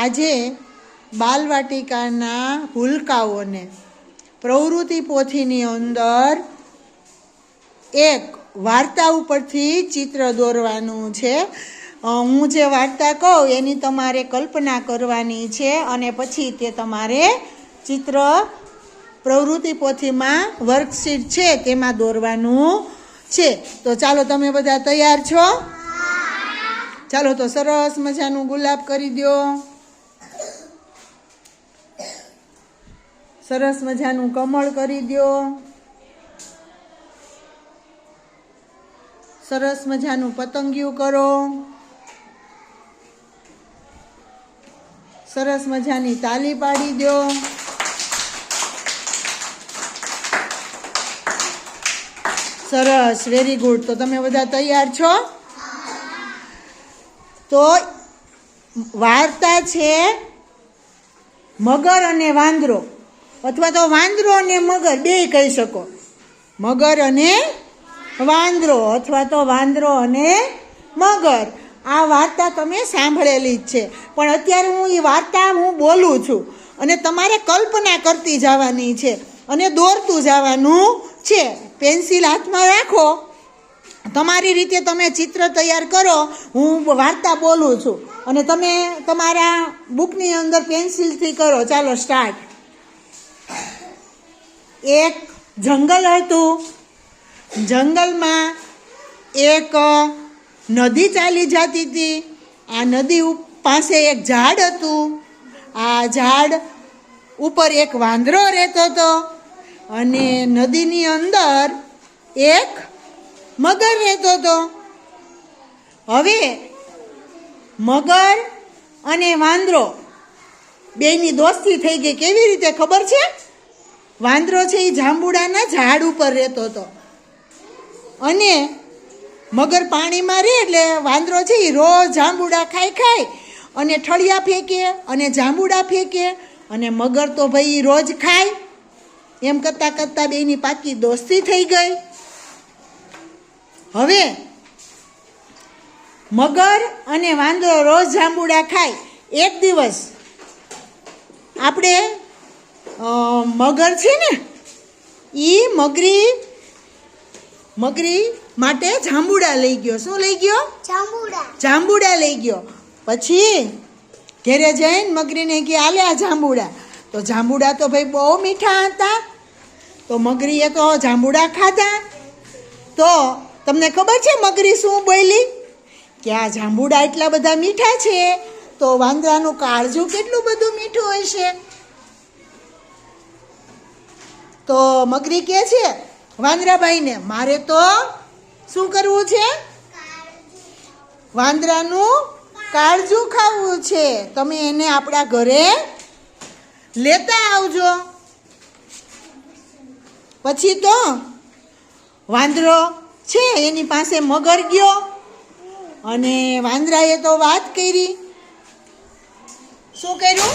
આજે બાલવાટિકાના હુલકાઓને, પ્રવૃત્તિ પોથીની અંદર એક વાર્તા ઉપરથી ચિત્ર દોરવાનું છે. હું જે વાર્તા કહું એની તમારે કલ્પના કરવાની છે અને પછી તે તમારે ચિત્ર પ્રવૃત્તિ પોથીમાં વર્કશીટ છે તેમાં દોરવાનું છે. તો ચાલો તમે બધા તૈયાર છો? ચાલો તો સરસ મજાનું ગુલાબ કરી દો સરસ મજાનું કમળ કરી દો સરસ મજાનું પતંગિયું કરો. સરસ મજાની તાલી પાડી દો સરસ વેરી ગુડ તો તમે બધા તૈયાર છો? તો વાર્તા છે મગર અને વાંદરો. અથવા તો વાંદરો અને મગર બે કહી શકો. મગર અને વાંદરો, અથવા તો વાંદરો અને મગર. આ વાર્તા તમે સાંભળેલી જ છે. પણ અત્યારે હું એ વાર્તા હું બોલું છું અને તમારે કલ્પના કરતી જવાની છે અને દોરતું જવાનું છે. પેન્સિલ હાથમાં રાખો. તમારી રીતે તમે ચિત્ર તૈયાર કરો. હું વાર્તા બોલું છું. અને તમે તમારા બુકની અંદર પેન્સિલથી કરો. ચાલો સ્ટાર્ટ. એક જંગલ હતું. જંગલમાં એક નદી ચાલી જતી હતી. આ નદી પાસે એક ઝાડ હતું. આ ઝાડ ઉપર એક વાંદરો રહેતો હતો અને નદીની અંદર એક મગર રહેતો હતો. હવે મગર અને વાંદરો બેયની દોસ્તી થઈ ગઈ. કેવી રીતે ખબર છે? વાંદરો છે એ જાંબુડાના ઝાડ ઉપર રહેતો હતો. અને મગર પાણીમાં રહે એટલે વાંદરો છે એ રોજ જાંબુડા ખાઈ ખાય અને ઠળિયા ફેંકે અને જાંબુડા ફેંકે અને મગર તો ભાઈ રોજ ખાય. એમ કરતાં કરતાં બેની પાકી દોસ્તી થઈ ગઈ. હવે મગર અને વાંદરો રોજ જાંબુડા ખાય. એક દિવસ આપણે મગર છે ને એ મગરી મગરી માટે જાંબુડા લઈ ગયો. શું લઈ ગયો? જાંબુડા. જાંબુડા લઈ ગયો. પછી ઘેરે જઈને મગરીને કે આલે આ જાંબુડા. તો જાંબુડા તો ભાઈ બહુ મીઠા હતા. તો મગરીએ તો જાંબુડા ખાધા. તો તમને ખબર છે મગરી શું બોલી કે આ જાંબુડા એટલા બધા મીઠા છે તો વાંદરાનું કાળજું કેટલું બધું મીઠું હોય છે? તો મગરી કે છે? વાંદરાભાઈને મારે તો શું કરવું છે? વાંદરાનું કાળજું ખાવું છે. તમે એને આપણા ઘરે લેતા આવજો. પછી તો વાંદરો છે, એની પાસે મગર ગયો. અને વાંદરાએ તો વાત કરી. શું કર્યું?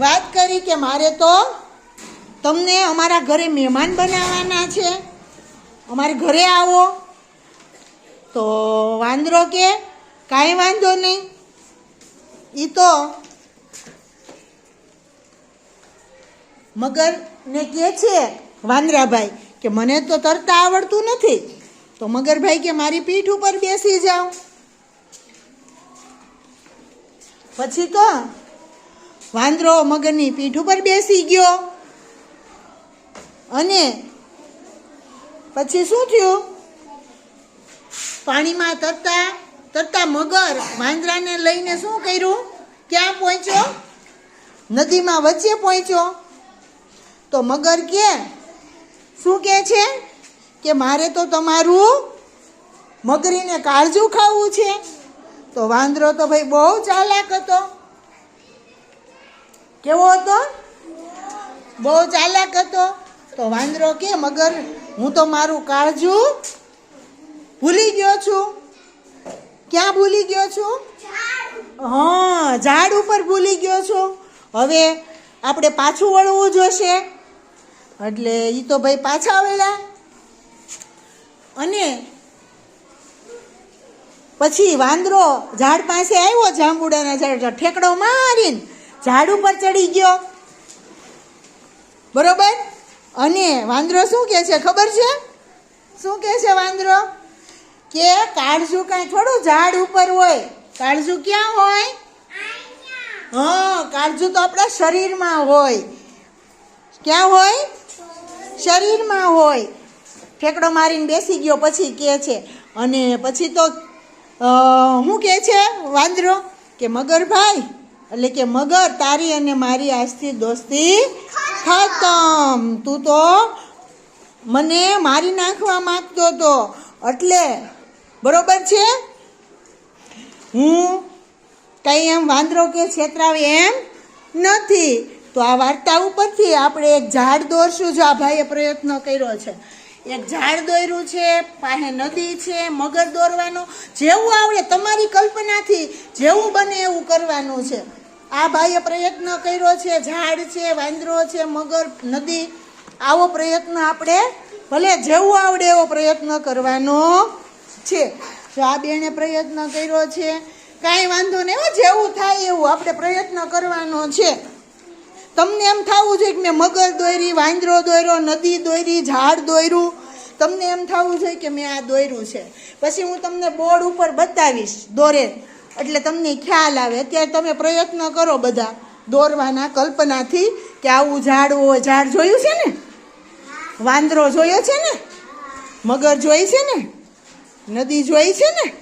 વાત કરી કે મારે તો તમને અમારા ઘરે મહેમાન બનાવવાના છે? અમારે ઘરે આવો. તો વાંદરો કે? કાંઈ વાંધો નહીં. એ તો મગરને કહે છે વાંદરાભાઈ કે મને તો તરતા આવડતું નથી. તો મગરભાઈ કે મારી પીઠ ઉપર બેસી જાઓ. પછી તો વાંદરો મગરની પીઠ ઉપર બેસી ગયો. અને પછી શું થયું? પાણીમાં તરતા તરતા મગર વાંદરાને લઈને શું કર્યું? ક્યાં પહોંચ્યો? નદીમાં વચ્ચે પહોંચ્યો. તો મગર કે, શું કહે છે? કે મારે તો તમારું મગરીને કાળજું ખાવું છે. તો વાંદરો તો ભાઈ બહુ ચાલાક હતો. કેવો હતો? બહુ ચાલાક હતો. તો વાંદરો કે, મગર, હું તો મારું કાળજું ભૂલી ગયો છું. ક્યાં ભૂલી ગયો છું? હા, ઝાડ ઉપર ભૂલી ગયો છું. હવે આપણે પાછું વળવું જોશે. એટલે એ તો ભાઈ પાછા વળ્યા. અને પછી વાંદરો ઝાડ પાસે આવ્યો, જાંબુડાના ઝાડ ઠેકડો મારીને ઝાડ ઉપર ચડી ગયો. બરોબર? અને વાંદરો શું કહે છે? ખબર છે? શું કહે છે વાંદરો? કે કાળજું કાંઈ થોડું ઝાડ ઉપર હોય. કાળજું ક્યાં હોય? હા, કાળજું તો આપણા શરીરમાં હોય. ક્યાં હોય? શરીરમાં હોય. ઠેકડો મારીને બેસી ગયો પછી કહે છે. અને પછી તો શું કહે છે વાંદરો? કે મગરભાઈ એટલે કે મગર તારી અને મારી આજથી દોસ્તી ખતમ. તું તો મને મારી નાખવા માગતો હતો એટલે બરોબર છે? હું કંઈ એમ વાંદરો કે છેતરાવે એમ નથી. તો આ વાર્તા ઉપરથી આપણે એક ઝાડ દોરશું જો આ ભાઈએ પ્રયત્ન કર્યો છે. એક ઝાડ દોર્યું છે, પાસે નદી છે, મગર દોરવાનો. જેવું આવડે તમારી કલ્પનાથી જેવું બને એવું કરવાનું છે. આ ભાઈએ પ્રયત્ન કર્યો છે, ઝાડ છે, વાંદરો છે, મગર, નદી. આવો પ્રયત્ન આપણે, ભલે જેવું આવડે એવો પ્રયત્ન કરવાનો છે. જો આ બેને પ્રયત્ન કર્યો છે, કાંઈ વાંધો નહીં હો, જેવું થાય એવું આપણે પ્રયત્ન કરવાનો છે. તમને એમ થવું જોઈએ કે મેં મગર દોરી વાંદરો દોર્યો નદી દોરી ઝાડ દોર્યું તમને એમ થવું જોઈએ કે મેં આ દોર્યું છે. પછી હું તમને બોર્ડ ઉપર બતાવીશ, દોરે. એટલે તમને ખ્યાલ આવે, અત્યારે તમે પ્રયત્ન કરો બધા દોરવાના કલ્પનાથી કે આવું ઝાડ ઝાડ જોયું છે ને? વાંદરો જોયો છે ને? મગર જોઈ છે ને? નદી જોઈ છે ને?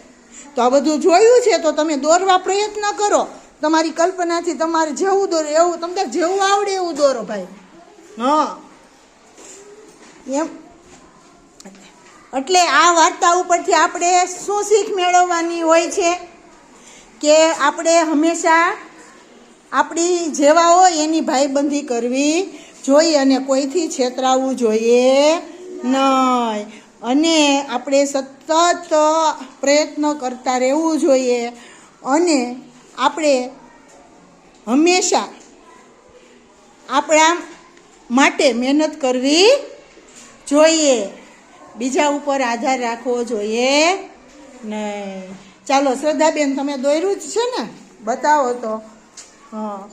તો આ બધું જોયું છે, તો તમે દોરવા પ્રયત્ન કરો. તમારી કલ્પનાથી તમારે જેવું દોરો, એવું તમને જેવું આવડે એવું દોરો ભાઈ. હા. એમ. એટલે આ વાર્તા ઉપરથી આપણે શું શીખ મેળવવાની હોય છે? કે આપણે હંમેશા આપણી જેવા હોય એની ભાઈબંધી કરવી જોઈએ અને કોઈથી છેતરાવવું જોઈએ નહીં. અને આપણે સતત પ્રયત્ન કરતા રહેવું જોઈએ અને આપણે હંમેશા આપણા માટે મહેનત કરવી જોઈએ. બીજા ઉપર આધાર રાખવો જોઈએ નહીં. ચાલો શ્રદ્ધાબેન તમે દોર્યું જ છે ને? બતાવો તો. હા.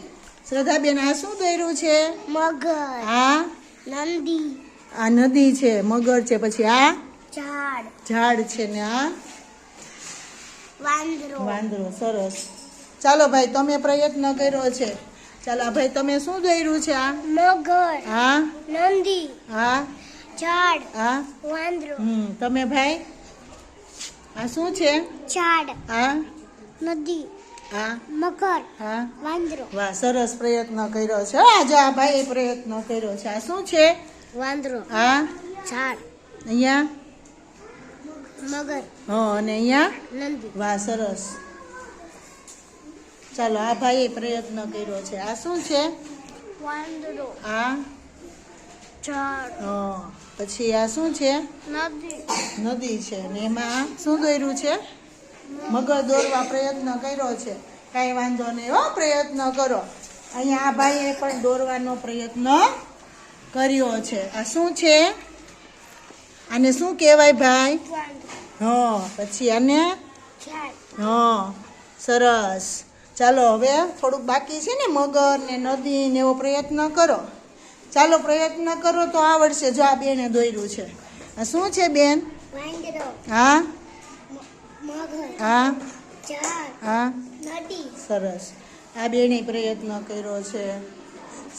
શ્રદ્ધાબેન આ શું દોર્યું છે? મગર. આ? નદી. આ નદી છે મગર છે પછી આ? ઝાડ. ઝાડ છે ને આ? વાંદરો. વાંદરો સરસ. ચાલો ભાઈ તમે પ્રયત્ન કર્યો છે. ચાલો ભાઈ તમે શું દોર્યું છે આ? મગર. હા નંદી. હા ઝાડ. હા વાંદરો. હમ તમે ભાઈ? આ શું છે? ઝાડ. આ નદી. હા? મગર. હા? વાંદરો. વાહ સરસ પ્રયત્ન કર્યો છે. આજે આ ભાઈએ પ્રયત્ન કર્યો છે. આ શું છે? વાંદરો. હા? ઝાડ. અહીંયા? મગર. હો અને અહીંયા? નંદી. વાહ સરસ. ચાલો આ ભાઈએ પ્રયત્ન કર્યો છે. આ શું છે? વાંદરો. આ ઝાડ હા પછી આ શું છે? નદી. નદી છે ને એમાં શું દોર્યું છે? મગર દોરવા પ્રયત્ન કર્યો છે. કાંઈ વાંધો નહીં હો પ્રયત્ન કરો. અહીંયા આ ભાઈએ પણ દોરવાનો પ્રયત્ન કર્યો છે. આ શું છે? આને શું કહેવાય ભાઈ? હા પછી આને? હા સરસ. ચાલો હવે થોડુંક બાકી છે ને મગર ને નદી ને એવો પ્રયત્ન કરો. ચાલો પ્રયત્ન કરો તો આવડશે જો આ બેને દોર્યું છે. આ શું છે બેન? હા? હા? હા? સરસ. આ બેને પ્રયત્ન કર્યો છે.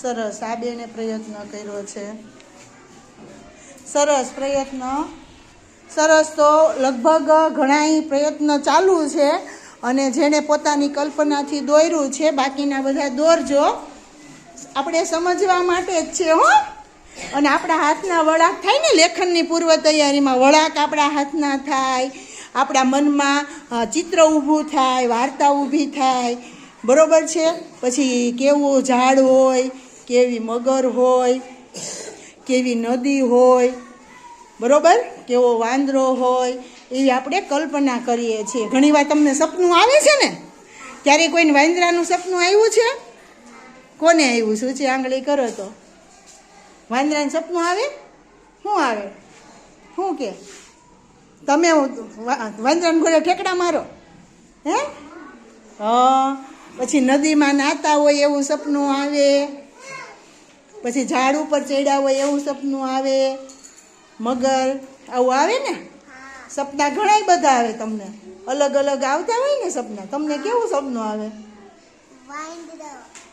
સરસ. આ બેને પ્રયત્ન કર્યો છે. સરસ પ્રયત્ન. સરસ તો લગભગ ઘણાય પ્રયત્ન ચાલુ છે અને જેણે પોતાની કલ્પનાથી દોર્યું છે બાકીના બધા દોરજો. આપણે સમજવા માટે જ છે, હો. અને આપણા હાથના વળાક થાય ને લેખનની પૂર્વ તૈયારીમાં વળાક આપણા હાથના થાય, આપણા મનમાં ચિત્ર ઊભું થાય, વાર્તા ઊભી થાય. બરોબર છે? પછી કેવું ઝાડ હોય, કેવી મગર હોય, કેવી નદી હોય, બરોબર? કેવો વાંદરો હોય, એવી આપણે કલ્પના કરીએ છીએ. ઘણીવાર તમને સપનું આવે છે ને ત્યારે કોઈને વાંદરાનું સપનું આવ્યું છે? કોને આવ્યું સૂચી આંગળી કરો તો. વાંદરાને સપનું આવે? શું આવે? શું કે? તમે વાંદરાને ઘોડે ઠેકડા મારો. હા? પછી નદીમાં નાતા હોય એવું સપનું આવે. પછી ઝાડ ઉપર ચડ્યા હોય એવું સપનું આવે. મગર, આવું આવે ને? સપના ઘણા બધા આવે તમને. અલગ અલગ આવતા હોય ને સપના. તમને કેવું સપનું આવે?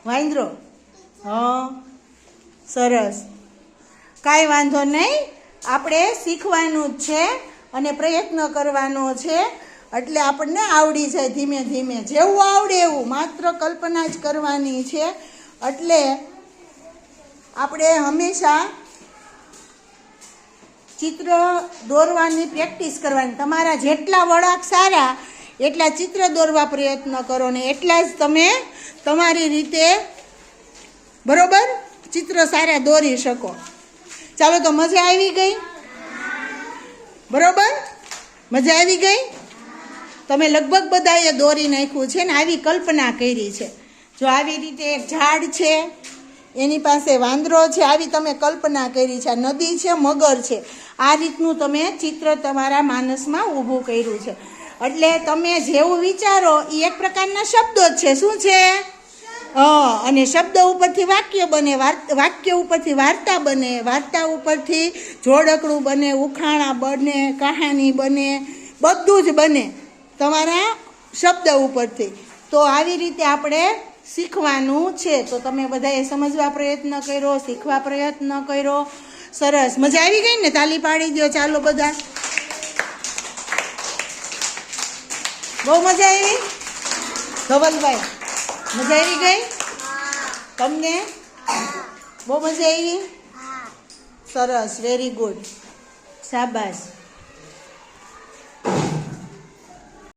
વાંદરો? હં. સરસ. કાંઈ વાંધો નહીં. આપણે શીખવાનું જ છે અને પ્રયત્ન કરવાનો છે. એટલે આપણને આવડી જાય ધીમે ધીમે. જેવું આવડે એવું. માત્ર કલ્પના જ કરવાની છે. એટલે આપણે હંમેશા ચિત્ર દોરવાની પ્રેક્ટિસ કરવાની. તમારા જેટલા વળાંક સારા એટલા ચિત્ર દોરવા પ્રયત્ન કરો ને એટલા જ તમે તમારી રીતે બરોબર ચિત્ર સારા દોરી શકો. ચાલો તો મજા આવી ગઈ? બરોબર? મજા આવી ગઈ? તમે લગભગ બધાએ દોરી નાખ્યું છે ને આવી કલ્પના કરી છે. જો આવી રીતે એક ઝાડ છે, એની પાસે વાંદરો છે, આવી તમે કલ્પના કરી છે. નદી છે, મગર છે. આ રીતનું તમે ચિત્ર તમારા માનસમાં ઊભું કર્યું છે. એટલે તમે જેવું વિચારો એ એક પ્રકારના શબ્દો જ છે. શું છે? અને શબ્દ ઉપરથી વાક્ય બને વાક્ય ઉપરથી વાર્તા બને, વાર્તા ઉપરથી જોડકણું બને, ઉખાણા બને, કહાની બને, બધું જ બને તમારા શબ્દ ઉપરથી. તો આવી રીતે આપણે શીખવાનું છે. તો તમે બધાએ સમજવા પ્રયત્ન કર્યો, શીખવા પ્રયત્ન કર્યો. સરસ. મજા આવી ગઈ ને? તાલી પાડી દો ચાલો બધા. બહુ મજા આવી? ધવલભાઈ મજા આવી ગઈ? તમને? બહુ મજા આવી? સરસ વેરી ગુડ શાબાશ.